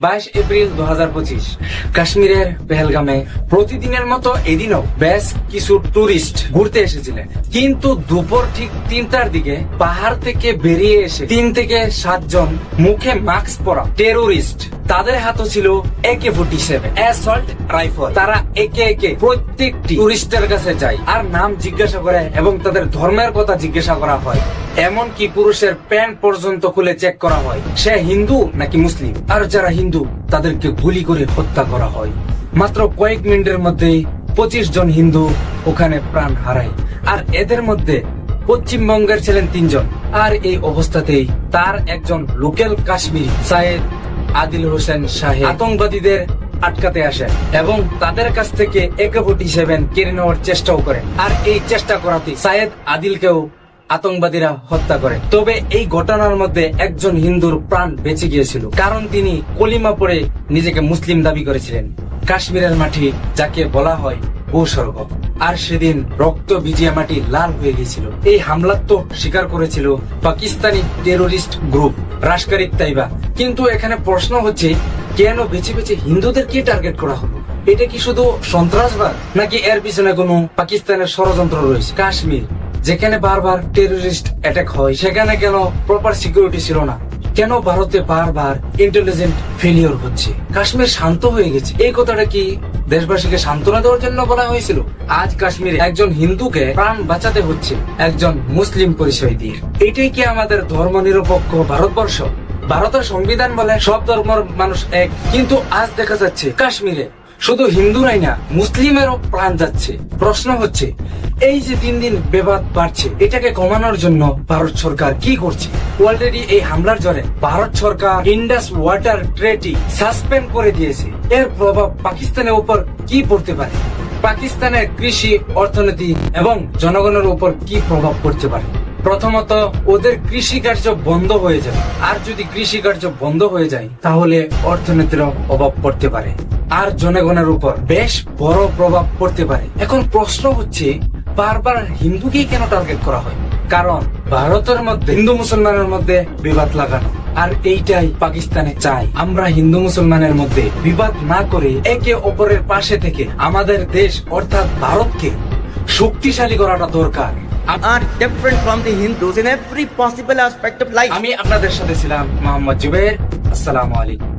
বাইশ এপ্রিল দু হাজার পঁচিশ। কাশ্মীরের পেহেলগামে প্রতিদিনের মতো এদিনও বেশ কিছু টুরিস্ট ঘুরতে এসেছিলেন। কিন্তু দুপুর ঠিক তিনটার দিকে পাহাড় থেকে বেরিয়ে এসে তিন থেকে সাতজন মুখে মাস্ক পরা টেরোরিস্ট তাদের হাতে ছিল একে ফোর্টি সেভেন। Assault rifle. তারা একে একে প্রত্যেকটি টুরিস্টের কাছে যায় আর নাম জিজ্ঞাসা করে এবং তাদের ধর্মের কথা জিজ্ঞাসা করা হয়। এমনকি পুরুষের প্যান্ট পর্যন্ত খুলে চেক করা হয়, সে হিন্দু নাকি মুসলিম? আর যারা হিন্দু, তাদেরকে গুলি করে হত্যা করা হয়। মাত্র কয়েক মিনিটের মধ্যে পঁচিশ জন হিন্দু ওখানে প্রাণ হারায়। আর এদের মধ্যে পশ্চিমবঙ্গের ছিলেন তিনজন। আর এই অবস্থাতেই তার একজন লোকাল কাশ্মীরি, সায়েদ আদিল হোসেন সাহেব আতঙ্কবাদীদের আটকাতে আসেন এবং তাদের কাছ থেকে একে ফোর্টি সেভেন কেড়ে নেওয়ার চেষ্টাও করেন। আর এই চেষ্টা করাতে সায়েদ আদিলকেও আতঙ্কবাদীরা হত্যা করে। তবে এই ঘটনার মধ্যে একজন হিন্দুর প্রাণ বেঁচে গিয়েছিল। কারণ তিনি কলিমা পড়ে নিজেকে মুসলিম দাবি করেছিলেন। কাশ্মীরের মাটি, যাকে বলা হয় ভূস্বর্গ। আর সেদিন রক্ত ভিজিয়া মাটি লাল হয়ে গিয়েছিল এই হামলার তো স্বীকার করেছিল পাকিস্তানি টেরোরিস্ট গ্রুপ রাশকারি তাইবা কিন্তু এখানে প্রশ্ন হচ্ছে, কেন বেছে বেছে হিন্দুদেরকে টার্গেট করা হলো? এটা কি শুধু সন্ত্রাসবাদ, নাকি এর পিছনে কোনো পাকিস্তানের ষড়যন্ত্র রয়েছে? কাশ্মীর, যেখানে বারবার টেরোরিস্ট অ্যাটাক হয়, সেখানে কেন প্রপার সিকিউরিটি ছিল না? কেন ভারতে বারবার ইন্টেলিজেন্ট ফেলিওর হচ্ছে? কাশ্মীর শান্ত হয়ে গেছে। এই কথাটা কি দেশবাসীকে সান্ত্বনা দেওয়ার জন্য বলা হয়েছিল, আজ কাশ্মীরে একজন হিন্দুকে প্রাণ বাঁচাতে হচ্ছে একজন মুসলিম পরিচয় দিয়ে এটাই কি আমাদের ধর্ম নিরপেক্ষ ভারতবর্ষ? ভারতের সংবিধান বলে সব ধর্মের মানুষ এক, কিন্তু আজ দেখা যাচ্ছে কাশ্মীরে শুধু হিন্দুরাই না, মুসলিমেরও প্রাণ যাচ্ছে। প্রশ্ন হচ্ছে, এই যে দিন দিন বেবাদ বাড়ছে, এটাকে কমানোর জন্য ভারত সরকার কি করছে? অলরেডি এই হামলার জন্য ভারত সরকার ইন্ডাস ওয়াটার ট্রেটি সাসপেন্ড করে দিয়েছে। এর প্রভাব পাকিস্তানের উপর কি পড়তে পারে? পাকিস্তানের কৃষি, অর্থনীতি এবং জনগণের উপর কি প্রভাব পড়তে পারে? প্রথমত ওদের কৃষি কার্য বন্ধ হয়ে যাবে আর যদি কৃষি কার্য বন্ধ হয়ে যায়, তাহলে অর্থনীতির অভাব পড়তে পারে। আর জনগণের উপর বেশ বড় প্রভাব পড়তে পারে। এখন প্রশ্ন হচ্ছে, বারবার হিন্দুকেই কেন টার্গেট করা হয়? কারণ ভারতের মধ্যে হিন্দু মুসলমানের মধ্যে বিবাদ লাগানো। আর এইটাই পাকিস্তানে চায় আমরা হিন্দু মুসলমানের মধ্যে বিবাদ না করে একে অপরের পাশে থেকে আমাদের দেশ অর্থাৎ ভারতকে শক্তিশালী করাটা দরকার। Are different from the Hindus in every possible aspect of life. আমি আপনাদের সাথে ছিলাম মোহাম্মদ জুবের আসসালামু আলাইকুম